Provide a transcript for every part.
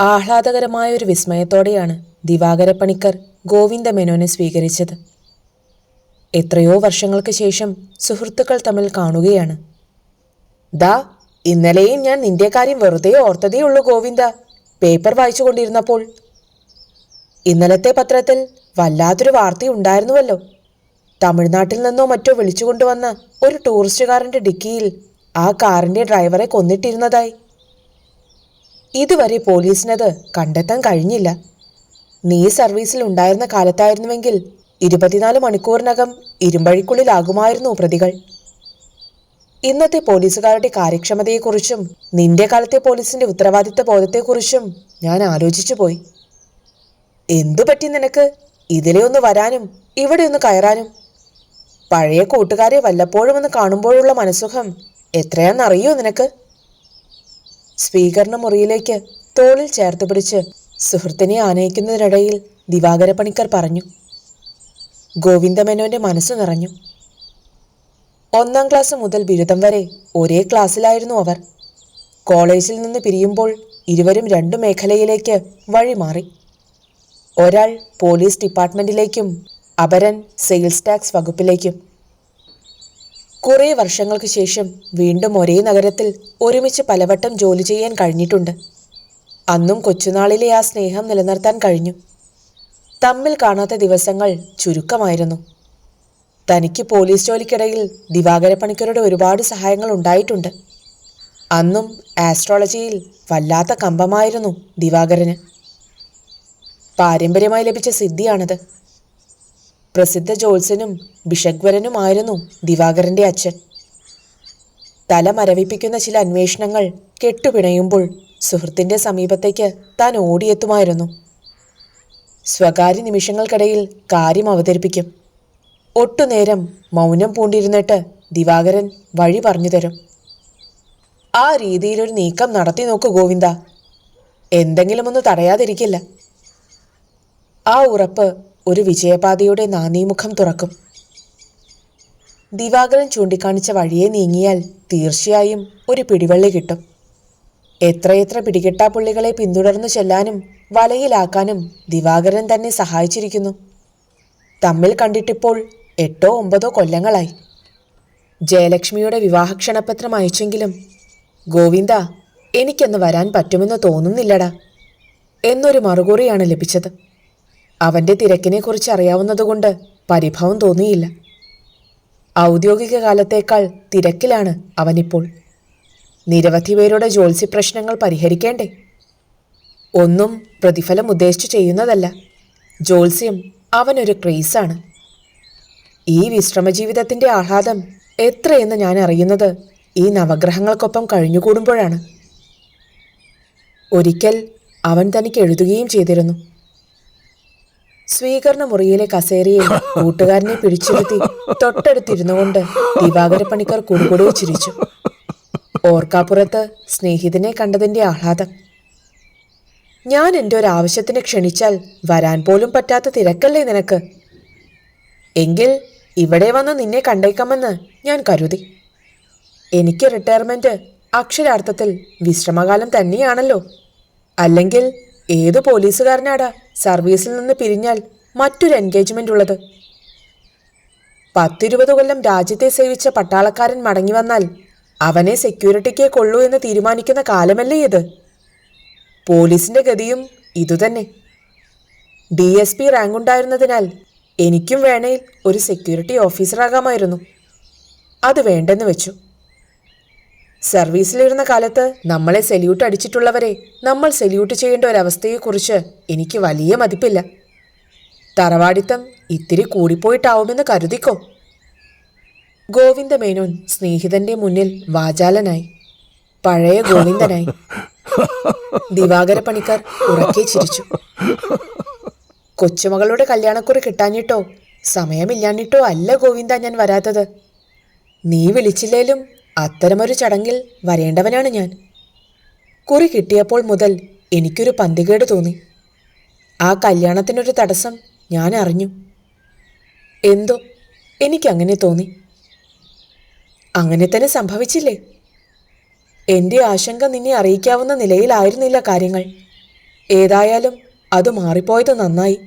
ആഹ്ലാദകരമായ ഒരു വിസ്മയത്തോടെയാണ് ദിവാകര പണിക്കർ ഗോവിന്ദമേനോനെ സ്വീകരിച്ചത്. എത്രയോ വർഷങ്ങൾക്ക് ശേഷം സുഹൃത്തുക്കൾ തമ്മിൽ കാണുകയാണ്. ദാ ഇന്നലെയും ഞാൻ നിന്റെ കാര്യം വെറുതെ ഓർത്തതേ ഉള്ളൂ ഗോവിന്ദ. പേപ്പർ വായിച്ചു കൊണ്ടിരുന്നപ്പോൾ. ഇന്നലത്തെ പത്രത്തിൽ വല്ലാത്തൊരു വാർത്തയുണ്ടായിരുന്നുവല്ലോ തമിഴ്നാട്ടിൽ നിന്നോ മറ്റോ വിളിച്ചുകൊണ്ടുവന്ന ഒരു ടൂറിസ്റ്റുകാരന്റെ ഡിക്കിയിൽ ആ കാറിന്റെ ഡ്രൈവറെ കൊന്നിട്ടിരുന്നതായി. ഇതുവരെ പോലീസിനത് കണ്ടെത്താൻ കഴിഞ്ഞില്ല. നീ സർവീസിൽ ഉണ്ടായിരുന്ന കാലത്തായിരുന്നുവെങ്കിൽ ഇരുപത്തിനാല് മണിക്കൂറിനകം ഇരുമ്പഴിക്കുള്ളിലാകുമായിരുന്നു പ്രതികൾ. ഇന്നത്തെ പോലീസുകാരുടെ കാര്യക്ഷമതയെക്കുറിച്ചും നിന്റെ കാലത്തെ പോലീസിന്റെ ഉത്തരവാദിത്ത ബോധത്തെക്കുറിച്ചും ഞാൻ ആലോചിച്ചു പോയി. എന്തു പറ്റി നിനക്ക്? ഇതിലെ ഒന്ന് വരാനും ഇവിടെ ഒന്ന് കയറാനും. പഴയ കൂട്ടുകാരെ വല്ലപ്പോഴും ഒന്ന് കാണുമ്പോഴുള്ള മനസുഖം എത്രയാണെന്നറിയോ നിനക്ക്? സ്വീകരണ മുറിയിലേക്ക് തോളിൽ ചേർത്ത് പിടിച്ച് സുഹൃത്തിനെ ആനയിക്കുന്നതിനിടയിൽ ദിവാകര പണിക്കർ പറഞ്ഞു. ഗോവിന്ദമേനോന്റെ മനസ്സ് നിറഞ്ഞു. ഒന്നാം ക്ലാസ് മുതൽ ബിരുദം വരെ ഒരേ ക്ലാസ്സിലായിരുന്നു അവർ. കോളേജിൽ നിന്ന് പിരിയുമ്പോൾ ഇരുവരും രണ്ടു മേഖലയിലേക്ക് വഴിമാറി. ഒരാൾ പോലീസ് ഡിപ്പാർട്ട്മെന്റിലേക്കും അപരൻ സെയിൽസ് ടാക്സ് വകുപ്പിലേക്കും കുറേ വർഷങ്ങൾക്ക് ശേഷം വീണ്ടും ഒരേ നഗരത്തിൽ ഒരുമിച്ച് പലവട്ടം ജോലി ചെയ്യാൻ കഴിഞ്ഞിട്ടുണ്ട്. അന്നും കൊച്ചുനാളിലെ ആ സ്നേഹം നിലനിർത്താൻ കഴിഞ്ഞു. തമ്മിൽ കാണാത്ത ദിവസങ്ങൾ ചുരുക്കമായിരുന്നു. തനിക്ക് പോലീസ് ജോലിക്കിടയിൽ ദിവാകര പണിക്കരുടെ ഒരുപാട് സഹായങ്ങൾ ഉണ്ടായിട്ടുണ്ട്. അന്നും ആസ്ട്രോളജിയിൽ വല്ലാത്ത കമ്പമായിരുന്നു ദിവാകരന്. പാരമ്പര്യമായി ലഭിച്ച സിദ്ധിയാണത്. പ്രസിദ്ധ ജ്യോത്സ്യനും ബിഷഗ്വരനുമായിരുന്നു ദിവാകരന്റെ അച്ഛൻ. തല മരവിപ്പിക്കുന്ന ചില അന്വേഷണങ്ങൾ കെട്ടുപിണയുമ്പോൾ സുഹൃത്തിന്റെ സമീപത്തേക്ക് താൻ ഓടിയെത്തുമായിരുന്നു. സ്വകാര്യ നിമിഷങ്ങൾക്കിടയിൽ കാര്യം അവതരിപ്പിക്കും. ഒട്ടുനേരം മൗനം പൂണ്ടിരുന്നിട്ട് ദിവാകരൻ വഴി പറഞ്ഞു തരും. ആ രീതിയിലൊരു നീക്കം നടത്തി നോക്ക് ഗോവിന്ദ. എന്തെങ്കിലും ഒന്ന് തടയാതിരിക്കില്ല. ആ ഉറപ്പ് ഒരു വിജയപാതയുടെ നാനീമുഖം തുറക്കും. ദിവാകരൻ ചൂണ്ടിക്കാണിച്ച വഴിയെ നീങ്ങിയാൽ തീർച്ചയായും ഒരു പിടിവള്ളി കിട്ടും. എത്രയെത്ര പിടികിട്ടാപ്പുള്ളികളെ പിന്തുടർന്നു ചെല്ലാനും വലയിലാക്കാനും ദിവാകരൻ തന്നെ സഹായിച്ചിരിക്കുന്നു. തമ്മിൽ കണ്ടിട്ടിപ്പോൾ എട്ടോ ഒമ്പതോ കൊല്ലങ്ങളായി. ജയലക്ഷ്മിയുടെ വിവാഹക്ഷണപത്രം അയച്ചെങ്കിലും ഗോവിന്ദ എനിക്കെന്ന് വരാൻ പറ്റുമെന്ന് തോന്നുന്നില്ലടാ എന്നൊരു മറുകുറിയാണ് ലഭിച്ചത്. അവന്റെ തിരക്കിനെക്കുറിച്ച് അറിയാവുന്നതുകൊണ്ട് പരിഭവം തോന്നിയില്ല. ഔദ്യോഗിക കാലത്തേക്കാൾ തിരക്കിലാണ് അവനിപ്പോൾ. നിരവധി പേരുടെ ജോൽസി പ്രശ്നങ്ങൾ പരിഹരിക്കേണ്ടേ? ഒന്നും പ്രതിഫലം ഉദ്ദേശിച്ചു ചെയ്യുന്നതല്ല. ജോത്സ്യം അവനൊരു ക്രേസാണ്. ഈ വിശ്രമജീവിതത്തിന്റെ ആഹ്ലാദം എത്രയെന്ന് ഞാൻ അറിയുന്നത് ഈ നവഗ്രഹങ്ങൾക്കൊപ്പം കഴിഞ്ഞുകൂടുമ്പോഴാണ്. ഒരിക്കൽ അവൻ തനിക്ക് എഴുതുകയും ചെയ്തിരുന്നു. സ്വീകരണ മുറിയിലെ കസേരയിൽ കൂട്ടുകാരനെ പിടിച്ചിരുത്തി തൊട്ടടുത്തിരുന്നു കൊണ്ട് ദിവാകര പണിക്കർ കുടുകുടു ചിരിച്ചു. ഓർക്കാപ്പുറത്ത് സ്നേഹിതനെ കണ്ടതിന്റെ ആഹ്ലാദം. ഞാൻ എന്റെ ഒരു ആവശ്യത്തിന് ക്ഷണിച്ചാൽ വരാൻ പോലും പറ്റാത്ത തിരക്കല്ലേ നിനക്ക്? എങ്കിൽ ഇവിടെ വന്ന് നിന്നെ കണ്ടേക്കാമെന്ന് ഞാൻ കരുതി. എനിക്ക് റിട്ടയർമെന്റ് അക്ഷരാർത്ഥത്തിൽ വിശ്രമകാലം തന്നെയാണല്ലോ. അല്ലെങ്കിൽ ഏത് പോലീസുകാരനാടാ? സർവീസിൽ നിന്ന് പിരിഞ്ഞാൽ മറ്റൊരു എൻഗേജ്മെന്റ് ഉള്ളത്. പത്തിരുപത് കൊല്ലം രാജ്യത്തെ സേവിച്ച പട്ടാളക്കാരൻ മടങ്ങി വന്നാൽ അവനെ സെക്യൂരിറ്റിക്കേ കൊള്ളൂ എന്ന് തീരുമാനിക്കുന്ന കാലമല്ലേ ഇത്? പോലീസിന്റെ ഗതിയും ഇതുതന്നെ. ഡി എസ് പി റാങ്ക് ഉണ്ടായിരുന്നതിനാൽ എനിക്കും വേണേൽ ഒരു സെക്യൂരിറ്റി ഓഫീസറാകാമായിരുന്നു അത് വേണ്ടെന്ന് വെച്ചു. സർവീസിലിരുന്ന കാലത്ത് നമ്മളെ സെല്യൂട്ട് അടിച്ചിട്ടുള്ളവരെ നമ്മൾ സെല്യൂട്ട് ചെയ്യേണ്ട ഒരവസ്ഥയെക്കുറിച്ച് എനിക്ക് വലിയ മതിപ്പില്ല. തറവാടിത്തം ഇത്തിരി കൂടിപ്പോയിട്ടാവുമെന്ന് കരുതിക്കോ? ഗോവിന്ദമേനോൻ സ്നേഹിതന്റെ മുന്നിൽ വാചാലനായി. പഴയ ഗോവിന്ദനായി. ദിവാകര പണിക്കാർ ഉറക്കെ ചിരിച്ചു. കൊച്ചുമകളുടെ കല്യാണക്കുറി കിട്ടാഞ്ഞിട്ടോ? സമയമില്ലാഞ്ഞിട്ടോ അല്ല ഗോവിന്ദ ഞാൻ വരാത്തത്. നീ വിളിച്ചില്ലേലും അത്തരമൊരു ചടങ്ങിൽ വരേണ്ടവനാണ് ഞാൻ. കുറി കിട്ടിയപ്പോൾ മുതൽ എനിക്കൊരു പന്തികേട് തോന്നി. ആ കല്യാണത്തിനൊരു തടസ്സം ഞാൻ അറിഞ്ഞു. എന്തോ എനിക്കങ്ങനെ തോന്നി. അങ്ങനെ തന്നെ സംഭവിച്ചില്ലേ? എന്റെ ആശങ്ക നിന്നെ അറിയിക്കാവുന്ന നിലയിലായിരുന്നില്ല കാര്യങ്ങൾ. ഏതായാലും അത് മാറിപ്പോയത് നന്നായി.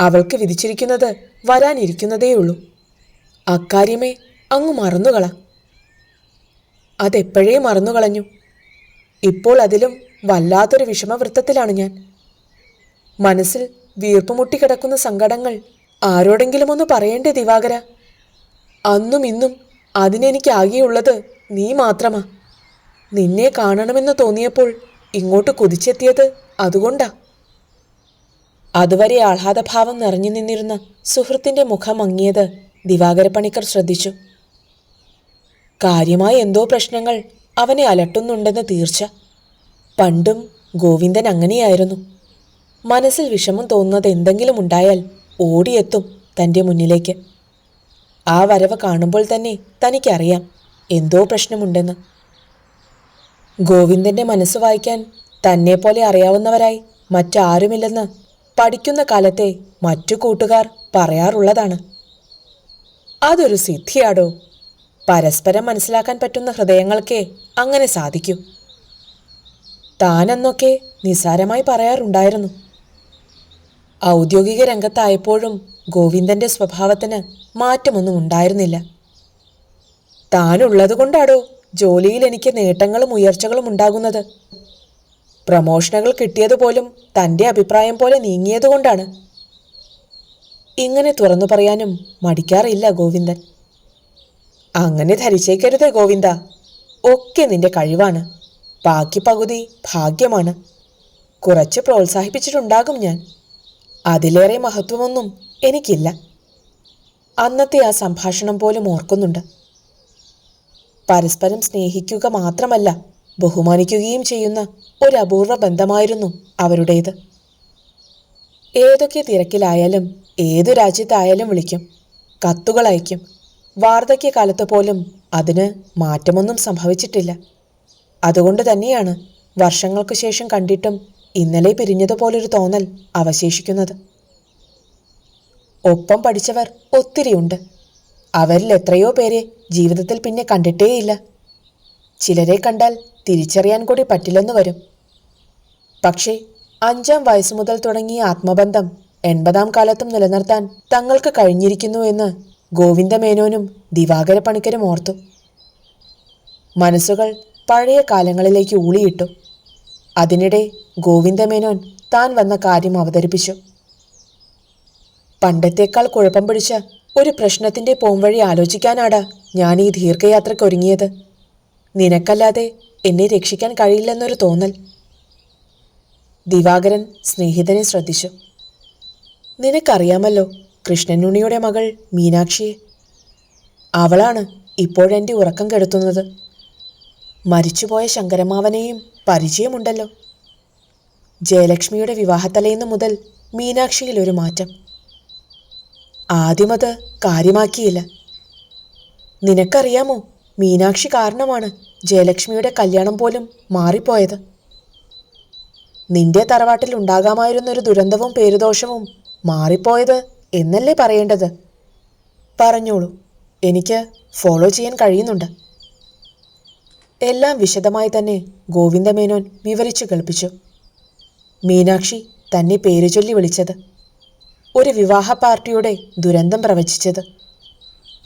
അവൾക്ക് വിധിച്ചിരിക്കുന്നത് വരാനിരിക്കുന്നതേയുള്ളൂ. അക്കാര്യമേ അങ്ങ് മറന്നുകള. അതെപ്പോഴേ മറന്നുകളഞ്ഞു? ഇപ്പോൾ അതിലും വല്ലാത്തൊരു വിഷമവൃത്തത്തിലാണ് ഞാൻ. മനസ്സിൽ വീർപ്പുമുട്ടി കിടക്കുന്ന സങ്കടങ്ങൾ ആരോടെങ്കിലും ഒന്ന് പറയേണ്ടേ ദിവാകര? അന്നും ഇന്നും അതിനെനിക്കാകെയുള്ളത് നീ മാത്രമാ. നിന്നെ കാണണമെന്ന് തോന്നിയപ്പോൾ ഇങ്ങോട്ട് കുതിച്ചെത്തിയത് അതുകൊണ്ടാ. അതുവരെ ആഹ്ലാദഭാവം നിറഞ്ഞു നിന്നിരുന്ന സുഹൃത്തിന്റെ മുഖം മങ്ങിയത് ദിവാകര പണിക്കർ ശ്രദ്ധിച്ചു. കാര്യമായ എന്തോ പ്രശ്നങ്ങൾ അവനെ അലട്ടുന്നുണ്ടെന്ന് തീർച്ച. പണ്ടും ഗോവിന്ദൻ അങ്ങനെയായിരുന്നു. മനസ്സിൽ വിഷമം തോന്നുന്നത് എന്തെങ്കിലും ഉണ്ടായാൽ ഓടിയെത്തും തന്റെ മുന്നിലേക്ക്. ആ വരവ് കാണുമ്പോൾ തന്നെ തനിക്കറിയാം എന്തോ പ്രശ്നമുണ്ടെന്ന്. ഗോവിന്ദന്റെ മനസ്സ് വായിക്കാൻ തന്നെപ്പോലെ അറിയാവുന്നവരായി മറ്റാരുമില്ലെന്ന് പഠിക്കുന്ന കാലത്തെ മറ്റു കൂട്ടുകാർ പറയാറുള്ളതാണ്. അതൊരു സിദ്ധിയാടോ? പരസ്പരം മനസ്സിലാക്കാൻ പറ്റുന്ന ഹൃദയങ്ങൾക്കേ അങ്ങനെ സാധിക്കൂ. താനെന്നൊക്കെ നിസാരമായി പറയാറുണ്ടായിരുന്നു. ഔദ്യോഗിക രംഗത്തായപ്പോഴും ഗോവിന്ദന്റെ സ്വഭാവത്തിന് മാറ്റമൊന്നും ഉണ്ടായിരുന്നില്ല. താനുള്ളതുകൊണ്ടാടോ ജോലിയിൽ എനിക്ക് നേട്ടങ്ങളും ഉയർച്ചകളും ഉണ്ടാകുന്നത്? പ്രമോഷനുകൾ കിട്ടിയതുപോലും തന്റെ അഭിപ്രായം പോലെ നീങ്ങിയതുകൊണ്ടാണ്. ഇങ്ങനെ തുറന്നു പറയാനും മടിക്കാറില്ല ഗോവിന്ദൻ. അങ്ങനെ ധരിച്ചേക്കരുതേ ഗോവിന്ദ. ഒക്കെ നിന്റെ കഴിവാണ്. ബാക്കി പകുതി ഭാഗ്യമാണ്. കുറച്ച് പ്രോത്സാഹിപ്പിച്ചിട്ടുണ്ടാകും ഞാൻ. അതിലേറെ മഹത്വമൊന്നും എനിക്കില്ല. അന്നത്തെ ആ സംഭാഷണം പോലും ഓർക്കുന്നുണ്ട്. പരസ്പരം സ്നേഹിക്കുക മാത്രമല്ല ബഹുമാനിക്കുകയും ചെയ്യുന്ന ഒരു അപൂർവ ബന്ധമായിരുന്നു അവരുടേത്. ഏതൊക്കെ തിരക്കിലായാലും ഏതു രാജ്യത്തായാലും വിളിക്കും കത്തുകൾ അയക്കും വാർദ്ധക്യകാലത്ത് പോലും അതിന് മാറ്റമൊന്നും സംഭവിച്ചിട്ടില്ല. അതുകൊണ്ട് തന്നെയാണ് വർഷങ്ങൾക്ക് ശേഷം കണ്ടിട്ടും ഇന്നലെ പിരിഞ്ഞതുപോലൊരു തോന്നൽ അവശേഷിക്കുന്നത്. ഒപ്പം പഠിച്ചവർ ഒത്തിരിയുണ്ട്. അവരിൽ എത്രയോ പേരെ ജീവിതത്തിൽ പിന്നെ കണ്ടിട്ടേയില്ല. ചിലരെ കണ്ടാൽ തിരിച്ചറിയാൻ കൂടി പറ്റില്ലെന്ന് വരും. പക്ഷേ അഞ്ചാം വയസ്സ് മുതൽ തുടങ്ങിയ ആത്മബന്ധം എൺപതാം കാലത്തും നിലനിർത്താൻ തങ്ങൾക്ക് കഴിഞ്ഞിരിക്കുന്നു എന്ന് ഗോവിന്ദമേനോനും ദിവാകര പണിക്കരും ഓർത്തു. മനസ്സുകൾ പഴയ കാലങ്ങളിലേക്ക് ഊളിയിട്ടു. അതിനിടെ ഗോവിന്ദമേനോൻ താൻ വന്ന കാര്യം അവതരിപ്പിച്ചു. പണ്ടത്തേക്കാൾ കുഴപ്പം പിടിച്ച ഒരു പ്രശ്നത്തിന്റെ പോംവഴി ആലോചിക്കാനാടാ ഞാൻ ഈ ദീർഘയാത്രയ്ക്ക് ഒരുങ്ങിയത് നിനക്കല്ലാതെ എന്നെ രക്ഷിക്കാൻ കഴിയില്ലെന്നൊരു തോന്നൽ. ദിവാകരൻ സ്നേഹിതനെ ശ്രദ്ധിച്ചു. നിനക്കറിയാമല്ലോ കൃഷ്ണനുണ്ണിയുടെ മകൾ മീനാക്ഷി അവളാണ് ഇപ്പോഴെന്റെ ഉറക്കം കെടുത്തുന്നത്. മരിച്ചുപോയ ശങ്കരമാവനെയും പരിചയമുണ്ടല്ലോ. ജയലക്ഷ്മിയുടെ വിവാഹത്തലേന്ന് മുതൽ മീനാക്ഷിയിൽ ഒരു മാറ്റം. ആദ്യമത് കാര്യമാക്കിയില്ല. നിനക്കറിയാമോ മീനാക്ഷി കാരണമാണ് ജയലക്ഷ്മിയുടെ കല്യാണം പോലും മാറിപ്പോയത്? നിന്റെ തറവാട്ടിൽ ഉണ്ടാകാമായിരുന്നൊരു ദുരന്തവും പേരുദോഷവും മാറിപ്പോയത് എന്നല്ലേ പറയേണ്ടത്? പറഞ്ഞോളൂ. എനിക്ക് ഫോളോ ചെയ്യാൻ കഴിയുന്നുണ്ട്. എല്ലാം വിശദമായി തന്നെ ഗോവിന്ദമേനോൻ വിവരിച്ചു കേൾപ്പിച്ചു. മീനാക്ഷി തന്നെ പേര് ചൊല്ലി വിളിച്ചത്. ഒരു വിവാഹ പാർട്ടിയുടെ ദുരന്തം പ്രവചിച്ചത്.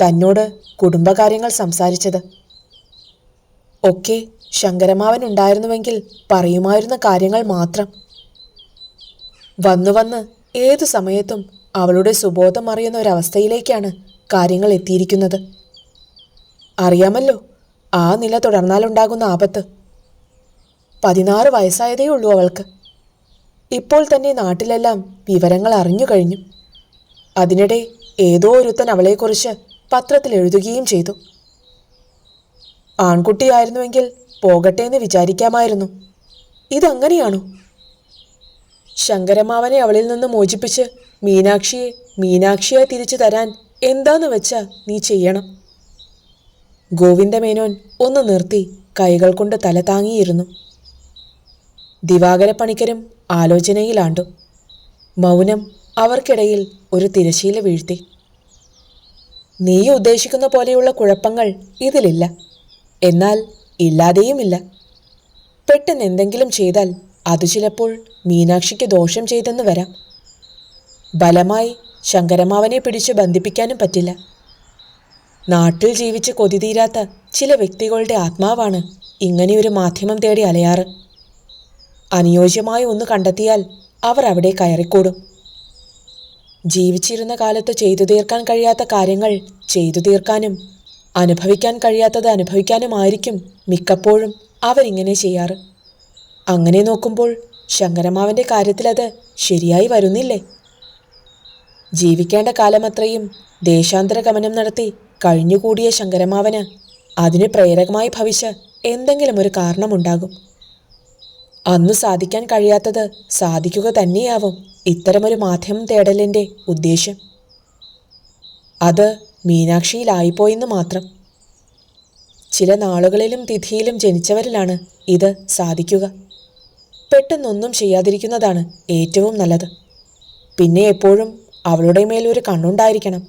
തന്നോട് കുടുംബകാര്യങ്ങൾ സംസാരിച്ചത്. ഒക്കെ ശങ്കരമാവൻ ഉണ്ടായിരുന്നുവെങ്കിൽ പറയുമായിരുന്ന കാര്യങ്ങൾ മാത്രം. വന്നു വന്ന് ഏതു സമയത്തും അവളുടെ സുബോധം അറിയുന്ന ഒരവസ്ഥയിലേക്കാണ് കാര്യങ്ങൾ എത്തിയിരിക്കുന്നത്. അറിയാമല്ലോ ആ നില തുടർന്നാലുണ്ടാകുന്ന ആപത്ത്. പതിനാറ് വയസ്സായതേ ഉള്ളൂ അവൾക്ക്. ഇപ്പോൾ തന്നെ നാട്ടിലെല്ലാം വിവരങ്ങൾ അറിഞ്ഞു കഴിഞ്ഞു. അതിനിടെ ഏതോ ഒരുത്തൻ അവളെക്കുറിച്ച് പത്രത്തിൽ എഴുതുകയും ചെയ്തു. ആൺകുട്ടിയായിരുന്നുവെങ്കിൽ പോകട്ടെ എന്ന് വിചാരിക്കാമായിരുന്നു. ഇതങ്ങനെയാണോ? ശങ്കരമാവനെ അവളിൽ നിന്ന് മോചിപ്പിച്ച് മീനാക്ഷിയെ മീനാക്ഷിയായി തിരിച്ചു തരാൻ എന്താന്ന് വെച്ചാ നീ ചെയ്യണം? ഗോവിന്ദമേനോൻ ഒന്ന് നിർത്തി കൈകൾ കൊണ്ട് തല താങ്ങിയിരുന്നു. ദിവാകര പണിക്കരും ആലോചനയിലാണ്ടു മൗനം അവർക്കിടയിൽ ഒരു തിരശീല വീഴ്ത്തി. നീ ഉദ്ദേശിക്കുന്ന പോലെയുള്ള കുഴപ്പങ്ങൾ ഇതിലില്ല. എന്നാൽ ഇല്ലാതെയുമില്ല. പെട്ടെന്ന് എന്തെങ്കിലും ചെയ്താൽ അത് ചിലപ്പോൾ മീനാക്ഷിക്ക് ദോഷം ചെയ്തെന്ന് വരാം. ബലമായി ശങ്കരമാവനെ പിടിച്ച് ബന്ധിപ്പിക്കാനും പറ്റില്ല. നാട്ടിൽ ജീവിച്ച് കൊതി തീരാത്ത ചില വ്യക്തികളുടെ ആത്മാവാണ് ഇങ്ങനെയൊരു മാധ്യമം തേടി അലയാറ്. അനുയോജ്യമായ ഒന്ന് കണ്ടെത്തിയാൽ അവർ അവിടെ കയറിക്കൂടും. ജീവിച്ചിരുന്ന കാലത്ത് ചെയ്തു തീർക്കാൻ കഴിയാത്ത കാര്യങ്ങൾ ചെയ്തു തീർക്കാനും അനുഭവിക്കാൻ കഴിയാത്തത് അനുഭവിക്കാനുമായിരിക്കും മിക്കപ്പോഴും അവരിങ്ങനെ ചെയ്യാറ്. അങ്ങനെ നോക്കുമ്പോൾ ശങ്കരമാവന്റെ കാര്യത്തിൽ അത് ശരിയായി വരുന്നില്ലേ? ജീവിക്കേണ്ട കാലമത്രയും ദേശാന്തര ഗമനം നടത്തി കഴിഞ്ഞുകൂടിയ ശങ്കരമാവന് അതിന് പ്രേരകമായി ഭവിച്ച എന്തെങ്കിലും ഒരു കാരണമുണ്ടാകും. അന്നു സാധിക്കാൻ കഴിയാത്തത് സാധിക്കുക തന്നെയാവും ഇത്തരമൊരു മാധ്യമം തേടലിന്റെ ഉദ്ദേശ്യം അത് മീനാക്ഷിയിലായിപ്പോയെന്ന് മാത്രം. ചില നാളുകളിലും തിഥിയിലും ജനിച്ചവരിലാണ് ഇത് സാധിക്കുക. പെട്ടെന്നൊന്നും ചെയ്യാതിരിക്കുന്നതാണ് ഏറ്റവും നല്ലത്. പിന്നെ എപ്പോഴും അവളുടെ മേലൊരു കണ്ണുണ്ടായിരിക്കണം.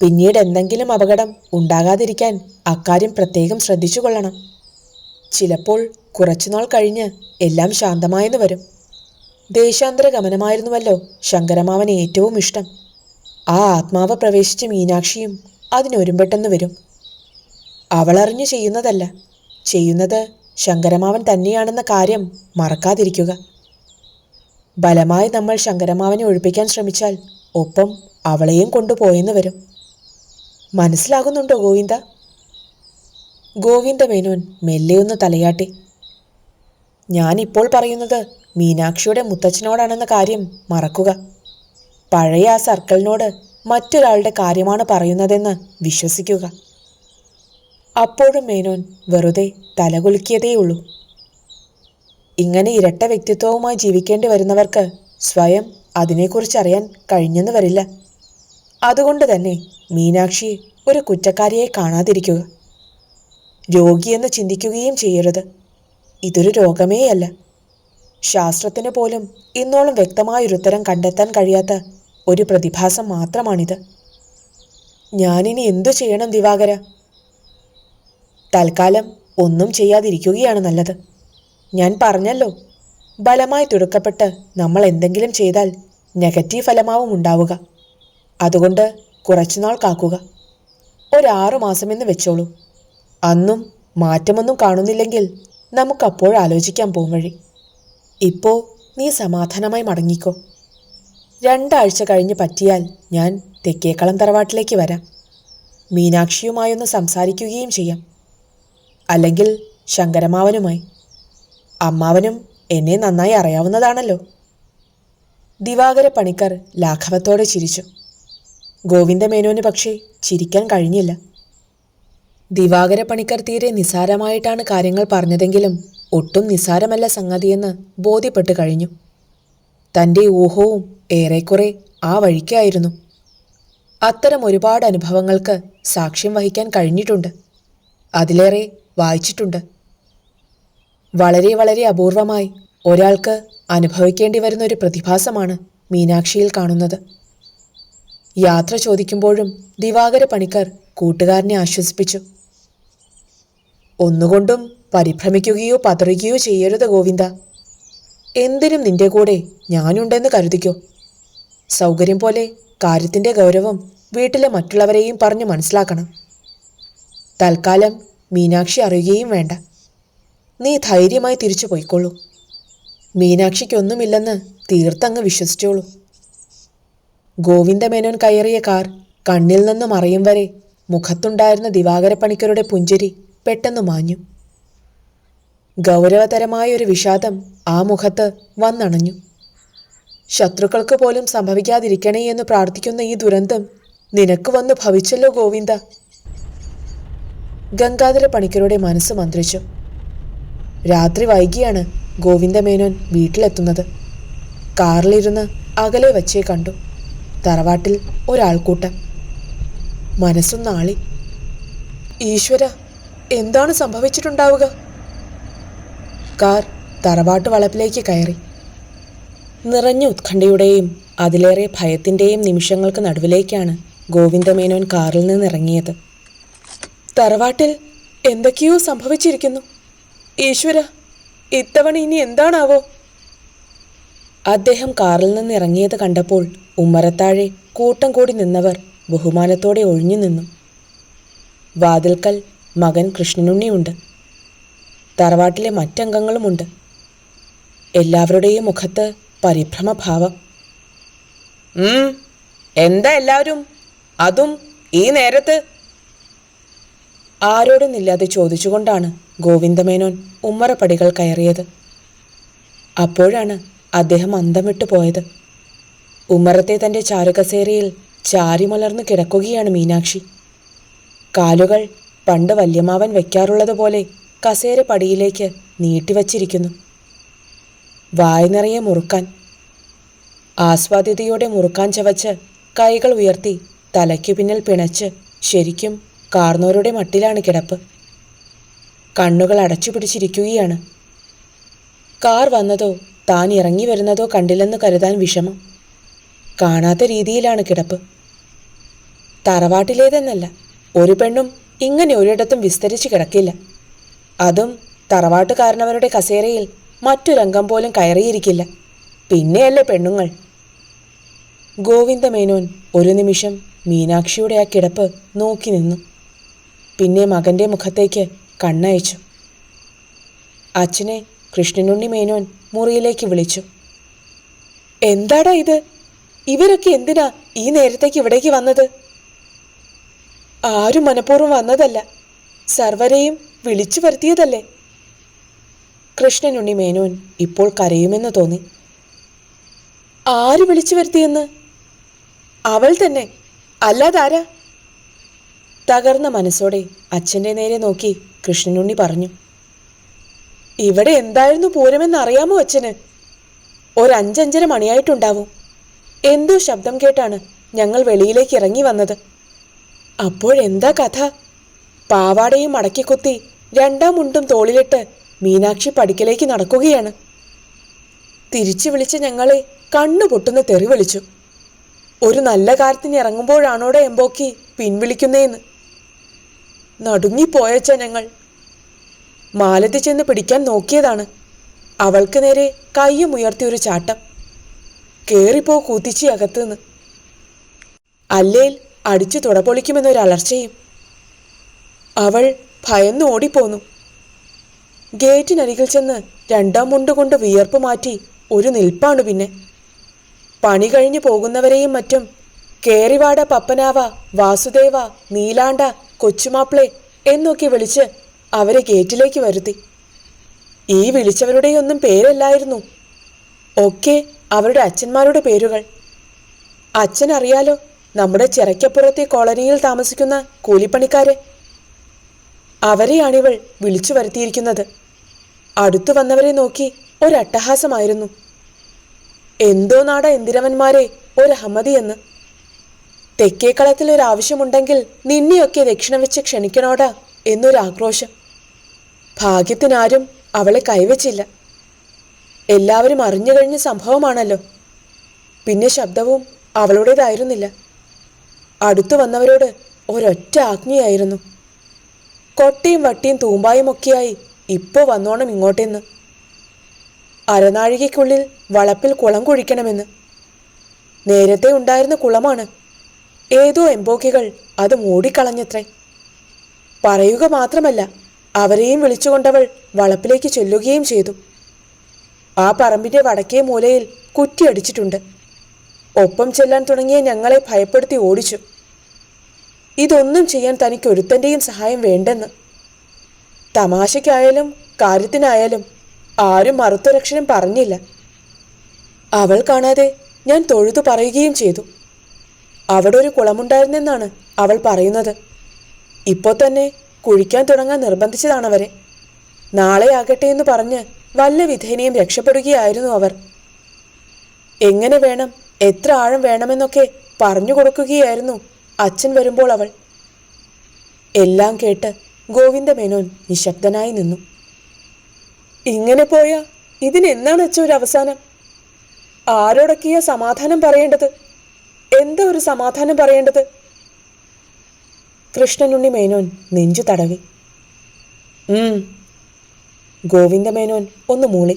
പിന്നീട് എന്തെങ്കിലും അപകടം ഉണ്ടാകാതിരിക്കാൻ അക്കാര്യം പ്രത്യേകം ശ്രദ്ധിച്ചു കൊള്ളണം. ചിലപ്പോൾ കുറച്ചുനാൾ കഴിഞ്ഞ് എല്ലാം ശാന്തമായെന്ന് വരും. ദേശാന്തര ഗമനമായിരുന്നുവല്ലോ ശങ്കരമാവന് ഏറ്റവും ഇഷ്ടം. ആ ആത്മാവ് പ്രവേശിച്ച മീനാക്ഷിയും അതിനൊരുമ്പെട്ടെന്ന് വരും. അവളറിഞ്ഞു ചെയ്യുന്നതല്ല. ചെയ്യുന്നത് ശങ്കരമാവൻ തന്നെയാണെന്ന കാര്യം മറക്കാതിരിക്കുക. ബലമായി നമ്മൾ ശങ്കരമാവനെ ഒഴിപ്പിക്കാൻ ശ്രമിച്ചാൽ ഒപ്പം അവളെയും കൊണ്ടുപോയെന്ന് വരും. മനസ്സിലാകുന്നുണ്ടോ ഗോവിന്ദ? ഗോവിന്ദ മേനോൻ മെല്ലെയൊന്ന് തലയാട്ടി. ഞാനിപ്പോൾ പറയുന്നത് മീനാക്ഷിയുടെ മുത്തച്ഛനോടാണെന്ന കാര്യം മറക്കുക. പഴയ ആ സർക്കിളിനോട് മറ്റൊരാളുടെ കാര്യമാണ് പറയുന്നതെന്ന് വിശ്വസിക്കുക. അപ്പോഴും മേനോൻ വെറുതെ തലകുലുക്കിയതേയുള്ളൂ. ഇങ്ങനെ ഇരട്ട വ്യക്തിത്വവുമായി ജീവിക്കേണ്ടി വരുന്നവർക്ക് സ്വയം അതിനെക്കുറിച്ച് അറിയാൻ കഴിഞ്ഞെന്ന് വരില്ല. അതുകൊണ്ട് തന്നെ മീനാക്ഷി ഒരു കുറ്റക്കാരിയെ കാണാതിരിക്കുക. രോഗിയെന്ന് ചിന്തിക്കുകയും ചെയ്യരുത്. ഇതൊരു രോഗമേയല്ല. ശാസ്ത്രത്തിന് പോലും ഇന്നോളം വ്യക്തമായൊരുത്തരം കണ്ടെത്താൻ കഴിയാത്ത ഒരു പ്രതിഭാസം മാത്രമാണിത്. ഞാനിനി എന്തു ചെയ്യണം ദിവാകര? തൽക്കാലം ഒന്നും ചെയ്യാതിരിക്കുകയാണ് നല്ലത്. ഞാൻ പറഞ്ഞല്ലോ ബലമായി തുടുക്കപ്പെട്ട് നമ്മൾ എന്തെങ്കിലും ചെയ്താൽ നെഗറ്റീവ് ഫലമാവും ഉണ്ടാവുക. അതുകൊണ്ട് കുറച്ചുനാൾ കാക്കുക. ഒരാറു മാസമെന്ന് വെച്ചോളൂ. അന്നും മാറ്റമൊന്നും കാണുന്നില്ലെങ്കിൽ നമുക്കപ്പോൾ ആലോചിക്കാൻ പോകും വഴി. ഇപ്പോ നീ സമാധാനമായി മടങ്ങിക്കോ. രണ്ടാഴ്ച കഴിഞ്ഞ് പറ്റിയാൽ ഞാൻ തെക്കേക്കളം തറവാട്ടിലേക്ക് വരാം. മീനാക്ഷിയുമായൊന്ന് സംസാരിക്കുകയും ചെയ്യാം. അല്ലെങ്കിൽ ശങ്കരമാവനുമായി. അമ്മാവനും എന്നെ നന്നായി അറിയാവുന്നതാണല്ലോ. ദിവാകര പണിക്കർ ലാഘവത്തോടെ ചിരിച്ചു. ഗോവിന്ദമേനോന് പക്ഷേ ചിരിക്കാൻ കഴിഞ്ഞില്ല. ദിവാകര പണിക്കർ തീരെ നിസാരമായിട്ടാണ് കാര്യങ്ങൾ പറഞ്ഞതെങ്കിലും ഒട്ടും നിസാരമല്ല സംഗതിയെന്ന് ബോധ്യപ്പെട്ടു കഴിഞ്ഞു. തന്റെ ഊഹവും ഏറെക്കുറെ ആ വഴിക്കായിരുന്നു. അത്തരം ഒരുപാട് അനുഭവങ്ങൾക്ക് സാക്ഷ്യം വഹിക്കാൻ കഴിഞ്ഞിട്ടുണ്ട്. അതിലേറെ വായിച്ചിട്ടുണ്ട്. വളരെ വളരെ അപൂർവമായി ഒരാൾക്ക് അനുഭവിക്കേണ്ടി വരുന്ന ഒരു പ്രതിഭാസമാണ് മീനാക്ഷിയിൽ കാണുന്നത്. യാത്ര ചോദിക്കുമ്പോഴും ദിവാകര പണിക്കർ കൂട്ടുകാരനെ ആശ്വസിപ്പിച്ചു. ഒന്നുകൊണ്ടും പരിഭ്രമിക്കുകയോ പതറുകയോ ചെയ്യരുത് ഗോവിന്ദ. എന്തിനും നിന്റെ കൂടെ ഞാനുണ്ടെന്ന് കരുതിക്കോ. സൗകര്യം പോലെ കാര്യത്തിന്റെ ഗൗരവം വീട്ടിലെ മറ്റുള്ളവരെയും പറഞ്ഞു മനസ്സിലാക്കണം. തൽക്കാലം മീനാക്ഷി അറിയുകയും വേണ്ട. നീ ധൈര്യമായി തിരിച്ചു പോയിക്കൊള്ളൂ മീനാക്ഷിക്കൊന്നുമില്ലെന്ന് തീർത്തങ്ങ് വിശ്വസിച്ചോളൂ. ഗോവിന്ദമേനോൻ കയറിയ കാർ കണ്ണിൽ നിന്ന് മറയും വരെ മുഖത്തുണ്ടായിരുന്ന ദിവാകര പണിക്കരുടെ പുഞ്ചിരി പെട്ടെന്ന് മാഞ്ഞു. ഗൗരവതരമായ ഒരു വിഷാദം ആ മുഖത്ത് വന്നണഞ്ഞു. ശത്രുക്കൾക്ക് പോലും സംഭവിക്കാതിരിക്കണേ എന്ന് പ്രാർത്ഥിക്കുന്ന ഈ ദുരന്തം നിനക്ക് വന്ന് ഭവിച്ചല്ലോ ഗോവിന്ദ. ഗംഗാധര പണിക്കരുടെ മനസ്സ് മന്ത്രിച്ചു. രാത്രി വൈകിയാണ് ഗോവിന്ദമേനോൻ വീട്ടിലെത്തുന്നത്. കാറിലിരുന്ന് അകലെ വച്ചേ കണ്ടു. തറവാട്ടിൽ ഒരാൾക്കൂട്ടം. മനസ്സൊന്നാളി ഈശ്വര എന്താണ് സംഭവിച്ചിട്ടുണ്ടാവുക? കാർ തറവാട്ട് വളപ്പിലേക്ക് കയറി. നിറഞ്ഞ ഉത്കണ്ഠയുടെയും അതിലേറെ ഭയത്തിന്റെയും നിമിഷങ്ങൾക്ക് നടുവിലേക്കാണ് ഗോവിന്ദമേനോൻ കാറിൽ നിന്നിറങ്ങിയത്. തറവാട്ടിൽ എന്തൊക്കെയോ സംഭവിച്ചിരിക്കുന്നു. ഈശ്വര ഇത്തവണ ഇനി എന്താണാവോ? അദ്ദേഹം കാറിൽ നിന്ന് ഇറങ്ങിയത് കണ്ടപ്പോൾ ഉമ്മറത്താഴെ കൂട്ടം കൂടി നിന്നവർ ബഹുമാനത്തോടെ ഒഴിഞ്ഞു നിന്നു. വാതിൽക്കൽ മകൻ കൃഷ്ണനുണ്ണിയുണ്ട്. തറവാട്ടിലെ മറ്റംഗങ്ങളുമുണ്ട്. എല്ലാവരുടെയും മുഖത്ത് പരിഭ്രമഭാവം. എന്താ എല്ലാവരും? അതും ഈ നേരത്ത് ആരോടുമില്ലാതെ ചോദിച്ചുകൊണ്ടാണ് ഗോവിന്ദമേനോൻ ഉമ്മറപ്പടികൾ കയറിയത്. അപ്പോഴാണ് അദ്ദേഹം അന്തമിട്ടു പോയത്. ഉമ്മറത്തെ തന്റെ ചാരുകസേരയിൽ ചാരിമലർന്നു കിടക്കുകയാണ് മീനാക്ഷി. കാലുകൾ പണ്ട് വല്യമാവൻ വെക്കാറുള്ളതുപോലെ കസേര പടിയിലേക്ക് നീട്ടിവച്ചിരിക്കുന്നു. വായ നിറയെ മുറുക്കാൻ ആസ്വാദ്യതയോടെ മുറുക്കാൻ ചവച്ച് കൈകൾ ഉയർത്തി തലയ്ക്കു പിന്നിൽ പിണച്ച് ശരിക്കും കാർന്നോരുടെ മട്ടിലാണ് കിടപ്പ്. കണ്ണുകൾ അടച്ചു പിടിച്ചിരിക്കുകയാണ്. കാർ വന്നതോ താൻ ഇറങ്ങി വരുന്നതോ കണ്ടില്ലെന്ന് കരുതാൻ വിഷമം. കാണാത്ത രീതിയിലാണ് കിടപ്പ്. തറവാട്ടിലേതെന്നല്ല ഒരു പെണ്ണും ഇങ്ങനെ ഒരിടത്തും വിസ്തരിച്ച് കിടക്കില്ല. അതും തറവാട്ടുകാരനവരുടെ കസേരയിൽ മറ്റൊരംഗം പോലും കയറിയിരിക്കില്ല. പിന്നെയല്ലേ പെണ്ണുങ്ങൾ. ഗോവിന്ദമേനോൻ ഒരു നിമിഷം മീനാക്ഷിയുടെ ആ കിടപ്പ് നോക്കി നിന്നു. പിന്നെ മകന്റെ മുഖത്തേക്ക് കണ്ണയച്ചു. അച്ഛനെ കൃഷ്ണനുണ്ണി മേനോൻ മുറിയിലേക്ക് വിളിച്ചു. എന്താടാ ഇത്? ഇവരൊക്കെ എന്തിനാ ഈ നേരത്തേക്ക് ഇവിടേക്ക് വന്നത്? ആരും മനഃപൂർവം വന്നതല്ല. സർവരെയും വിളിച്ചു വരുത്തിയതല്ലേ. കൃഷ്ണനുണ്ണി മേനോൻ ഇപ്പോൾ കരയുമെന്ന് തോന്നി. ആര് വിളിച്ചു വരുത്തിയെന്ന്? അവൾ തന്നെ. അല്ലാതാരാ? തകർന്ന മനസ്സോടെ അച്ഛന്റെ നേരെ നോക്കി കൃഷ്ണനുണ്ണി പറഞ്ഞു. ഇവിടെ എന്തായിരുന്നു പൂരമെന്ന് അറിയാമോ അച്ഛന്? ഒരഞ്ചഞ്ചര മണിയായിട്ടുണ്ടാവും. എന്തോ ശബ്ദം കേട്ടാണ് ഞങ്ങൾ വെളിയിലേക്ക് ഇറങ്ങി വന്നത്. അപ്പോഴെന്താ കഥ? പാവാടയും മടക്കിക്കുത്തി രണ്ടാം മുണ്ടും തോളിലിട്ട് മീനാക്ഷി പടിക്കലേക്ക് നടക്കുകയാണ്. തിരിച്ചു വിളിച്ച ഞങ്ങളെ കണ്ണു പൊട്ടുന്ന തെറി വിളിച്ചു. ഒരു നല്ല കാര്യത്തിന് ഇറങ്ങുമ്പോഴാണോടെ എമ്പോക്കി പിൻവിളിക്കുന്നേന്ന്. നടുങ്ങിപ്പോയച്ച ഞങ്ങൾ. മാലതി ചെന്ന് പിടിക്കാൻ നോക്കിയതാണ്. അവൾക്ക് നേരെ കയ്യും ഉയർത്തി ഒരു ചാട്ടം. കേറിപ്പോ കൂത്തിച്ചി അകത്തുനിന്ന്. അല്ലേൽ അടിച്ചു തുടപൊളിക്കുമെന്നൊരു അലർച്ചയും. അവൾ ഭയന്ന് ഓടിപ്പോന്നു. ഗേറ്റിനരികിൽ ചെന്ന് രണ്ടാം മുണ്ടുകൊണ്ട് വിയർപ്പ് മാറ്റി ഒരു നിൽപ്പാണ് പിന്നെ. പണി കഴിഞ്ഞു പോകുന്നവരെയും മറ്റും കേറിവാട പപ്പനാവ വാസുദേവ നീലാണ്ട കൊച്ചുമാപ്പിളെ എന്നൊക്കെ വിളിച്ച് അവരെ ഗേറ്റിലേക്ക് വരുത്തി. ഈ വിളിച്ചവരുടെയൊന്നും പേരല്ലായിരുന്നു. ഒക്കെ അവരുടെ അച്ഛന്മാരുടെ പേരുകൾ. അച്ഛൻ അറിയാലോ നമ്മുടെ ചിറയ്ക്കപ്പുറത്തെ കോളനിയിൽ താമസിക്കുന്ന കൂലിപ്പണിക്കാരെ. അവരെയാണിവൾ വിളിച്ചു വരുത്തിയിരിക്കുന്നത്. അടുത്തു വന്നവരെ നോക്കി ഒരട്ടഹാസമായിരുന്നു. എന്തോ നാട എന്തിരവന്മാരെ ഒരഹമ്മതി എന്ന്. തെക്കേക്കളത്തിൽ ഒരു ആവശ്യമുണ്ടെങ്കിൽ നിന്നെയൊക്കെ ദക്ഷിണ വെച്ച് ക്ഷണിക്കണോടാ എന്നൊരാക്രോശം ഭാഗ്യത്തിനാരും അവളെ കൈവച്ചില്ല. എല്ലാവരും അറിഞ്ഞു കഴിഞ്ഞ സംഭവമാണല്ലോ. പിന്നെ ശബ്ദവും അവളുടേതായിരുന്നില്ല. അടുത്തു വന്നവരോട് ഒരൊറ്റ ആജ്ഞയായിരുന്നു. കൊട്ടിയും വട്ടിയും തൂമ്പായും ഒക്കെയായി ഇപ്പോൾ വന്നോണം ഇങ്ങോട്ടെന്ന്. അരനാഴികയ്ക്കുള്ളിൽ വളപ്പിൽ കുളം കുഴിക്കണമെന്ന്. നേരത്തെ ഉണ്ടായിരുന്ന കുളമാണ് ഏതോ എംബോക്കികൾ അത് മൂടിക്കളഞ്ഞത്രേ. പറയുക മാത്രമല്ല അവരെയും വിളിച്ചുകൊണ്ടവൾ വളപ്പിലേക്ക് ചെല്ലുകയും ചെയ്തു. ആ പറമ്പിന്റെ വടക്കേ മൂലയിൽ കുറ്റിയടിച്ചിട്ടുണ്ട് ഒപ്പം ചെല്ലാൻ തുടങ്ങിയ ഞങ്ങളെ ഭയപ്പെടുത്തി ഓടിച്ചു. ഇതൊന്നും ചെയ്യാൻ തനിക്ക് ഒരുത്തന്റെയും സഹായം വേണ്ടെന്ന്. തമാശയ്ക്കായാലും കാര്യത്തിനായാലും ആരും മറുത്തൊരക്ഷരം പറഞ്ഞില്ല. അവൾ കാണാതെ ഞാൻ തൊഴുതു പറയുകയും ചെയ്തു. അവിടെ ഒരു കുളമുണ്ടായിരുന്നെന്നാണ് അവൾ പറയുന്നത്. ഇപ്പോൾ തന്നെ കുഴിക്കാൻ തുടങ്ങാൻ നിർബന്ധിച്ചതാണവരെ നാളെ ആകട്ടെ എന്ന് പറഞ്ഞ് വല്ല വിധേനയും രക്ഷപ്പെടുകയായിരുന്നു അവർ. എങ്ങനെ വേണം എത്ര ആഴം വേണമെന്നൊക്കെ പറഞ്ഞു കൊടുക്കുകയായിരുന്നു അച്ഛൻ വരുമ്പോൾ അവൾ. എല്ലാം കേട്ട് ഗോവിന്ദമേനോൻ നിശബ്ദനായി നിന്നു. ഇങ്ങനെ പോയാ ഇതിനെന്താണ് അച്ഛൻ ഒരു അവസാനം? ആരോടൊക്കെയാ സമാധാനം പറയേണ്ടത്? എന്താ ഒരു സമാധാനം പറയേണ്ടത്? കൃഷ്ണനുണ്ണി മേനോൻ നെഞ്ചു തടവി. ഗോവിന്ദമേനോൻ ഒന്ന് മൂളി.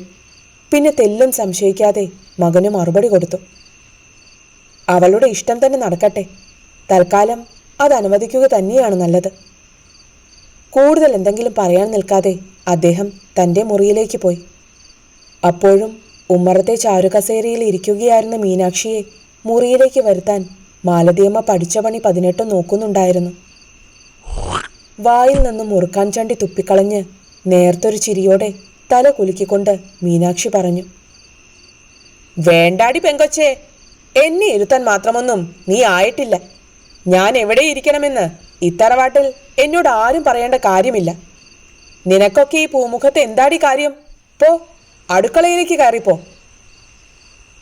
പിന്നെ തെല്ലും സംശയിക്കാതെ മകന് മറുപടി കൊടുത്തു. അവളുടെ ഇഷ്ടം തന്നെ നടക്കട്ടെ. തൽക്കാലം അത് അനുവദിക്കുക തന്നെയാണ് നല്ലത്. കൂടുതൽ എന്തെങ്കിലും പറയാൻ നിൽക്കാതെ അദ്ദേഹം തന്റെ മുറിയിലേക്ക് പോയി. അപ്പോഴും ഉമ്മറത്തെ ചാരുകസേരയിൽ ഇരിക്കുകയായിരുന്ന മീനാക്ഷിയെ മുറിയിലേക്ക് വരുത്താൻ മാലതിയമ്മ പഠിച്ച പണി പതിനെട്ടും നോക്കുന്നുണ്ടായിരുന്നു. വായിൽ നിന്നും മുറുക്കാൻ ചണ്ടി തുപ്പിക്കളഞ്ഞ് നേർത്തൊരു ചിരിയോടെ തല കുലുക്കിക്കൊണ്ട് മീനാക്ഷി പറഞ്ഞു വേണ്ടാടി പെങ്കൊച്ചേ എന്നെ ഇരുത്താൻ മാത്രമൊന്നും നീ ആയിട്ടില്ല. ഞാൻ എവിടെ ഇരിക്കണമെന്ന് ഇത്തറവാട്ടിൽ എന്നോട് ആരും പറയേണ്ട കാര്യമില്ല. നിനക്കൊക്കെ ഈ പൂമുഖത്ത് എന്താടി കാര്യം? പോ അടുക്കളയിലേക്ക് കയറിപ്പോ.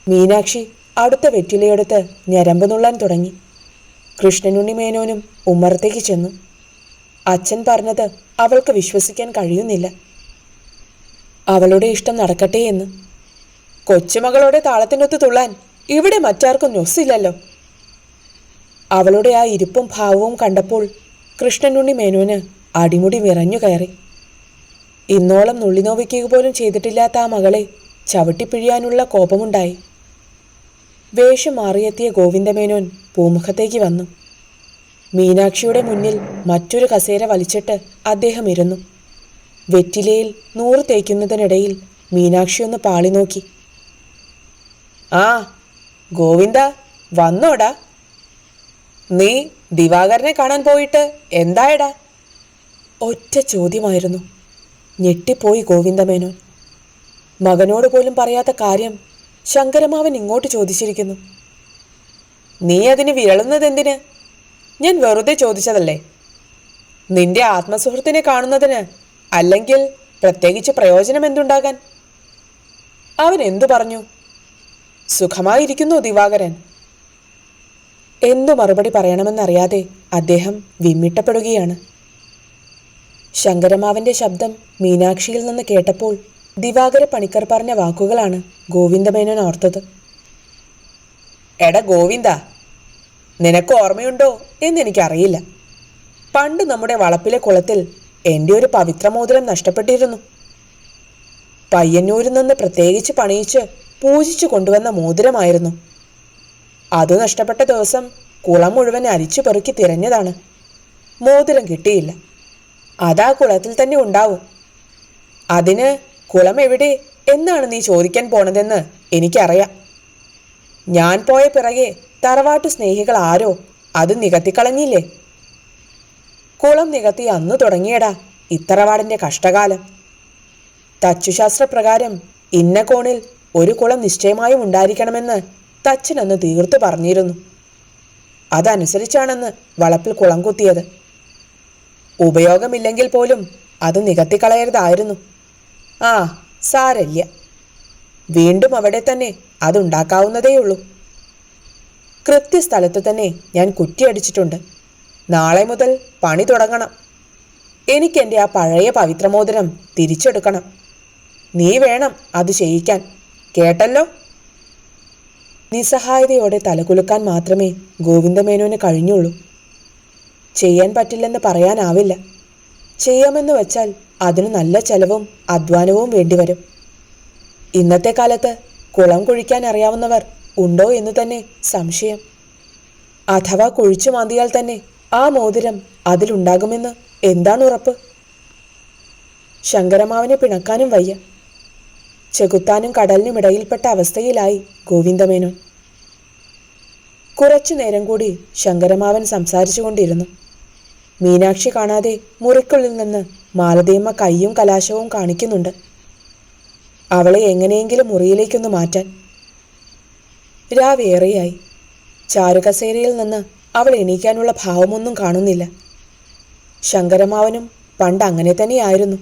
മീനാക്ഷി അടുത്ത വെറ്റിലയെടുത്ത് ഞരമ്പ് നുള്ളാൻ തുടങ്ങി. കൃഷ്ണനുണ്ണി മേനോനും ഉമ്മറത്തേക്ക് ചെന്നു. അച്ഛൻ പറഞ്ഞത് അവൾക്ക് വിശ്വസിക്കാൻ കഴിയുന്നില്ല. അവളുടെ ഇഷ്ടം നടക്കട്ടെ എന്ന്. കൊച്ചുമകളുടെ താളത്തിനൊത്ത് തുള്ളാൻ ഇവിടെ മറ്റാർക്കും ന്യൂസില്ലല്ലോ അവളുടെ ആ ഇരിപ്പും ഭാവവും കണ്ടപ്പോൾ കൃഷ്ണനുണ്ണി മേനോന് അടിമുടി വിറഞ്ഞു കയറി. ഇന്നോളം നുള്ളിനോവിക്കുക പോലും ചെയ്തിട്ടില്ലാത്ത ആ മകളെ ചവിട്ടിപ്പിഴിയാനുള്ള കോപമുണ്ടായി. വേഷം മാറിയെത്തിയ ഗോവിന്ദമേനോൻ പൂമുഖത്തേക്ക് വന്നു. മീനാക്ഷിയുടെ മുന്നിൽ മറ്റൊരു കസേര വലിച്ചിട്ട് അദ്ദേഹം ഇരുന്നു. വെറ്റിലയിൽ നൂറ് തേക്കുന്നതിനിടയിൽ മീനാക്ഷി ഒന്ന് പാളി നോക്കി. ആ ഗോവിന്ദ വന്നോടാ. നീ ദിവാകരനെ കാണാൻ പോയിട്ട് എന്തായടാ? ഒറ്റ ചോദ്യമായിരുന്നു. ഞെട്ടിപ്പോയി ഗോവിന്ദമേനോൻ. മകനോട് പോലും പറയാത്ത കാര്യം ശങ്കരമാവൻ ഇങ്ങോട്ട് ചോദിച്ചിരിക്കുന്നു. നീ അതിന് വിരളുന്നതെന്തിന്? ഞാൻ വെറുതെ ചോദിച്ചതല്ലേ? നിന്റെ ആത്മസുഹൃത്തിനെ കാണുന്നതിന് അല്ലെങ്കിൽ പ്രത്യേകിച്ച് പ്രയോജനം എന്തുണ്ടാകാൻ? അവൻ എന്തു പറഞ്ഞു? സുഖമായിരിക്കുന്നു ദിവാകരൻ. എന്തു മറുപടി പറയണമെന്നറിയാതെ അദ്ദേഹം വിമ്മിട്ടപ്പെടുകയാണ്. ശങ്കരമാവന്റെ ശബ്ദം മീനാക്ഷിയിൽ നിന്ന് കേട്ടപ്പോൾ ദിവാകര പണിക്കർ പറഞ്ഞ വാക്കുകളാണ് ഗോവിന്ദമേനോൻ ഓർത്തത്. എടാ ഗോവിന്ദ നിനക്ക് ഓർമ്മയുണ്ടോ എന്നെനിക്കറിയില്ല. പണ്ട് നമ്മുടെ വളപ്പിലെ കുളത്തിൽ എന്റെ ഒരു പവിത്രമോതിരം നഷ്ടപ്പെട്ടിരുന്നു. പയ്യന്നൂരിൽ നിന്ന് പ്രത്യേകിച്ച് പണിയിച്ച് പൂജിച്ചു കൊണ്ടുവന്ന മോതിരമായിരുന്നു. അത് നഷ്ടപ്പെട്ട ദിവസം കുളം മുഴുവൻ അരിച്ചു പെറുക്കി തിരഞ്ഞതാണ്. മോതിരം കിട്ടിയില്ല. അതാ കുളത്തിൽ തന്നെ ഉണ്ടാവും. അതിന് കുളം എവിടെ? എന്നാണ് നീ ചോദിക്കാൻ പോണതെന്ന് എനിക്കറിയാം. ഞാൻ പോയ പിറകെ തറവാട്ടു സ്നേഹികൾ ആരോ? അത് നികത്തിക്കളഞ്ഞില്ലേ? കുളം നികത്തി അന്ന് തുടങ്ങിയടാ ഇത്തറവാടിന്റെ കഷ്ടകാലം. തച്ചുശാസ്ത്രപ്രകാരം ഇന്ന കോണിൽ ഒരു കുളം നിശ്ചയമായും ഉണ്ടായിരിക്കണമെന്ന് തച്ചൻ അന്ന് തീർത്തു പറഞ്ഞിരുന്നു. അതനുസരിച്ചാണെന്ന് വളപ്പിൽ കുളം കുത്തിയത്. ഉപയോഗമില്ലെങ്കിൽ പോലും അത് നികത്തിക്കളയരുതായിരുന്നു. ആ സാരല്ല വീണ്ടും അവിടെ തന്നെ അതുണ്ടാക്കാവുന്നതേയുള്ളൂ. കൃത്യസ്ഥലത്ത് തന്നെ ഞാൻ കുറ്റിയടിച്ചിട്ടുണ്ട് നാളെ മുതൽ പണി തുടങ്ങണം. എനിക്കെന്റെ ആ പഴയ പവിത്രമോതിരം തിരിച്ചെടുക്കണം. നീ വേണം അത് ചെയ്യിക്കാൻ. കേട്ടല്ലോ? നിസ്സഹായതയോടെ തലകുലുക്കാൻ മാത്രമേ ഗോവിന്ദമേനോന് കഴിഞ്ഞുള്ളൂ. ചെയ്യാൻ പറ്റില്ലെന്ന് പറയാനാവില്ല. ചെയ്യാമെന്ന് വെച്ചാൽ അതിന് നല്ല ചെലവും അധ്വാനവും വേണ്ടിവരും ഇന്നത്തെ കാലത്ത് കുളം കുഴിക്കാൻ അറിയാവുന്നവർ ഉണ്ടോ എന്ന് തന്നെ സംശയം. അഥവാ കുഴിച്ചു മാന്തിയാൽ തന്നെ ആ മോതിരം അതിലുണ്ടാകുമെന്ന് എന്താണ് ഉറപ്പ്? ശങ്കരമാവനെ പിണക്കാനും വയ്യ. ചെകുത്താനും കടലിനും ഇടയിൽപ്പെട്ട അവസ്ഥയിലായി ഗോവിന്ദമേനോൻ. കുറച്ചു നേരം കൂടി ശങ്കരമാവൻ സംസാരിച്ചുകൊണ്ടിരുന്നു മീനാക്ഷി കാണാതെ മുറിക്കുള്ളിൽ നിന്ന് മാലതയമ്മ കൈയും കലാശവും കാണിക്കുന്നുണ്ട്. അവളെ എങ്ങനെയെങ്കിലും മുറിയിലേക്കൊന്ന് മാറ്റാൻ. രാവേറെയായി ചാരുകസേരയിൽ നിന്ന് അവൾ എണീക്കാനുള്ള ഭാവമൊന്നും കാണുന്നില്ല. ശങ്കരമാവനും പണ്ട് അങ്ങനെ തന്നെയായിരുന്നു.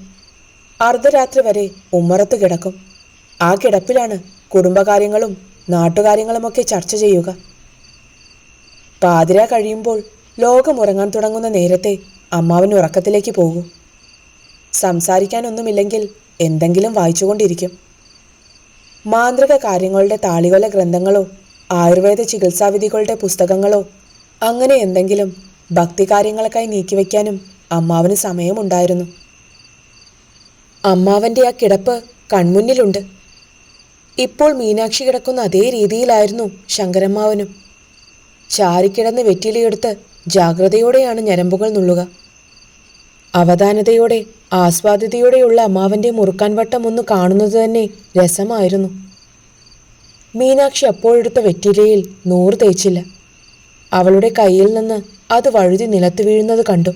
അർദ്ധരാത്രി വരെ ഉമ്മറത്ത് കിടക്കും. ആ കിടപ്പിലാണ് കുടുംബകാര്യങ്ങളും നാട്ടുകാര്യങ്ങളുമൊക്കെ ചർച്ച ചെയ്യുക. പാതിര കഴിയുമ്പോൾ ലോകം ഉറങ്ങാൻ തുടങ്ങുന്ന നേരത്തെ അമ്മാവൻ ഉറക്കത്തിലേക്ക് പോകും. സംസാരിക്കാനൊന്നുമില്ലെങ്കിൽ എന്തെങ്കിലും വായിച്ചുകൊണ്ടിരിക്കും. മാന്ത്രിക കാര്യങ്ങളുടെ താളികൊല ഗ്രന്ഥങ്ങളോ ആയുർവേദ ചികിത്സാവിധികളുടെ പുസ്തകങ്ങളോ അങ്ങനെ എന്തെങ്കിലും ഭക്തികാര്യങ്ങൾക്കായി നീക്കിവെക്കാനും അമ്മാവന് സമയമുണ്ടായിരുന്നു. അമ്മാവന്റെ ആ കിടപ്പ് കൺമുന്നിലുണ്ട്. ഇപ്പോൾ മീനാക്ഷി കിടക്കുന്ന അതേ രീതിയിലായിരുന്നു ശങ്കരമ്മാവനും. ചാരിക്കിടന്ന് വെറ്റിലയെടുത്ത് ജാഗ്രതയോടെയാണ് ഞരമ്പുകൾ നുള്ളുക. അവധാനതയോടെ ആസ്വാദ്യതയോടെയുള്ള അമ്മാവന്റെ മുറുക്കാൻ വട്ടം ഒന്ന് കാണുന്നത് തന്നെ രസമായിരുന്നു. മീനാക്ഷി അപ്പോഴെടുത്ത വെറ്റിലയിൽ നൂറ് തേച്ചില്ല. അവളുടെ കയ്യിൽ നിന്ന് അത് വഴുതി നിലത്ത് വീഴുന്നത് കണ്ടു.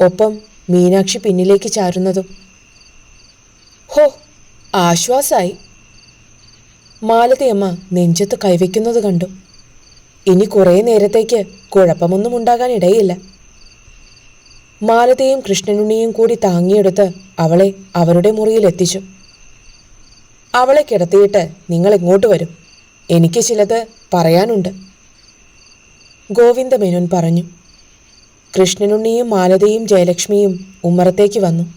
ഒപ്പം മീനാക്ഷി പിന്നിലേക്ക് ചാരുന്നതും. ഹോ ആശ്വാസായി. മാലതിയമ്മ നെഞ്ചത്ത് കൈവയ്ക്കുന്നത് കണ്ടു. ഇനി കുറേ നേരത്തേക്ക് കുഴപ്പമൊന്നും ഉണ്ടാകാൻ ഇടയില്ല. മാലതിയും കൃഷ്ണനുണ്ണിയും കൂടി താങ്ങിയെടുത്ത് അവളെ അവരുടെ മുറിയിൽ എത്തിച്ചു. അവളെ കിടത്തിയിട്ട് നിങ്ങൾ എങ്ങോട്ട് വരും? എനിക്ക് ചിലത് പറയാനുണ്ട്. ഗോവിന്ദമേനോൻ പറഞ്ഞു. കൃഷ്ണനുണ്ണിയും മാലതയും ജയലക്ഷ്മിയും ഉമ്മറത്തേക്ക് വന്നു.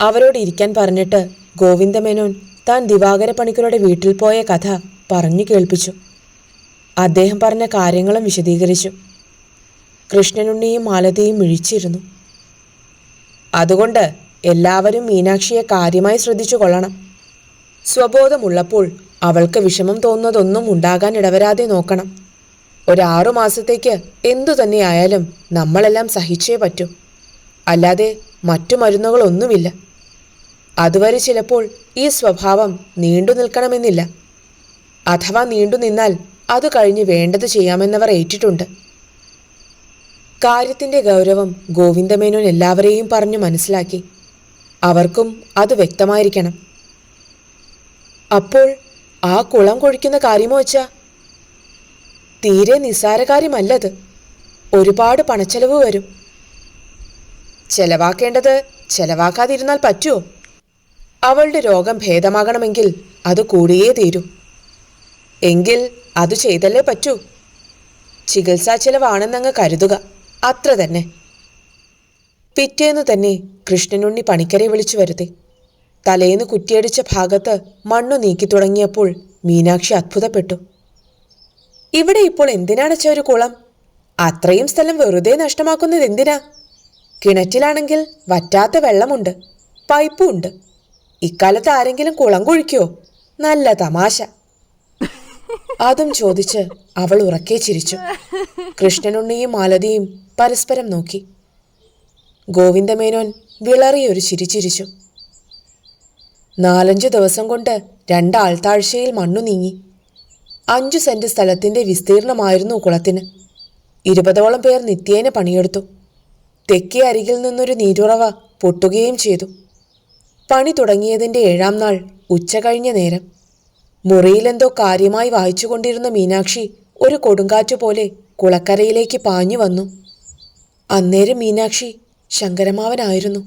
അവരോട് ഇരിക്കാൻ പറഞ്ഞിട്ട് ഗോവിന്ദമേനോൻ താൻ ദിവാകര പണിക്കരുടെ വീട്ടിൽ പോയ കഥ പറഞ്ഞു കേൾപ്പിച്ചു. അദ്ദേഹം പറഞ്ഞ കാര്യങ്ങളും വിശദീകരിച്ചു. കൃഷ്ണനുണ്ണിയും മാലതയും മിഴിച്ചിരുന്നു. അതുകൊണ്ട് എല്ലാവരും മീനാക്ഷിയെ കാര്യമായി ശ്രദ്ധിച്ചു കൊള്ളണം. സ്വബോധമുള്ളപ്പോൾ അവൾക്ക് വിഷമം തോന്നുന്നതൊന്നും ഉണ്ടാകാൻ ഇടവരാതെ നോക്കണം. ഒരാറു മാസത്തേക്ക് എന്തു തന്നെയായാലും നമ്മളെല്ലാം സഹിച്ചേ പറ്റൂ. അല്ലാതെ മറ്റു മരുന്നുകളൊന്നുമില്ല. അതുവരെ ചിലപ്പോൾ ഈ സ്വഭാവം നീണ്ടു നിൽക്കണമെന്നില്ല. അഥവാ നീണ്ടു നിന്നാൽ അത് കഴിഞ്ഞ് വേണ്ടത് ചെയ്യാമെന്നവർ ഏറ്റിട്ടുണ്ട്. കാര്യത്തിന്റെ ഗൗരവം ഗോവിന്ദമേനോൻ എല്ലാവരെയും പറഞ്ഞു മനസ്സിലാക്കി. അവർക്കും അത് വ്യക്തമായിരിക്കണം. അപ്പോൾ ആ കുളം കൊഴിക്കുന്ന കാര്യമോ വച്ചാ തീരെ നിസ്സാര കാര്യമല്ലത്. ഒരുപാട് പണച്ചെലവ് വരും. ചെലവാക്കേണ്ടത് ചെലവാക്കാതിരുന്നാൽ പറ്റുമോ അവളുടെ രോഗം ഭേദമാകണമെങ്കിൽ അത് കൂടിയേ തീരൂ. എങ്കിൽ അത് ചെയ്തല്ലേ പറ്റൂ? ചികിത്സാ ചെലവാണെന്നങ്ങ് കരുതുക. അത്ര തന്നെ. പിറ്റേന്ന് തന്നെ കൃഷ്ണനുണ്ണി പണിക്കരെ വിളിച്ചു വരുത്തി. തലേന്ന് കുറ്റിയടിച്ച ഭാഗത്ത് മണ്ണു നീക്കി തുടങ്ങിയപ്പോൾ മീനാക്ഷി അത്ഭുതപ്പെട്ടു. ഇവിടെ ഇപ്പോൾ എന്തിനാണച്ച ഒരു കുളം? അത്രയും സ്ഥലം വെറുതെ നഷ്ടമാക്കുന്നത് എന്തിനാ? കിണറ്റിലാണെങ്കിൽ വറ്റാത്ത വെള്ളമുണ്ട് പൈപ്പും ഉണ്ട്. ഇക്കാലത്ത് ആരെങ്കിലും കുളം കുഴിക്കോ നല്ല തമാശ. അതും ചോദിച്ച് അവൾ ഉറക്കെ ചിരിച്ചു. കൃഷ്ണനുണ്ണിയും മാലതിയും പരസ്പരം നോക്കി. ഗോവിന്ദമേനോൻ വിളറിയൊരു ചിരി ചിരിച്ചു. നാലഞ്ചു ദിവസം കൊണ്ട് രണ്ടാൾത്താഴ്ചയിൽ മണ്ണു നീങ്ങി. അഞ്ചു സെന്റ് സ്ഥലത്തിന്റെ വിസ്തീർണമായിരുന്നു കുളത്തിന്. ഇരുപതോളം പേർ നിത്യേന പണിയെടുത്തു. തെക്കേ അരികിൽ നിന്നൊരു നീരുറവ പൊട്ടുകയും ചെയ്തു. പണി തുടങ്ങിയതിന്റെ ഏഴാം നാൾ ഉച്ച കഴിഞ്ഞ നേരം. മുറിയിലെന്തോ കാര്യമായി വായിച്ചുകൊണ്ടിരുന്ന മീനാക്ഷി ഒരു കൊടുങ്കാറ്റ് പോലെ കുളക്കരയിലേക്ക് പാഞ്ഞു വന്നു. അന്നേരം മീനാക്ഷി ശങ്കരമാവനായിരുന്നു.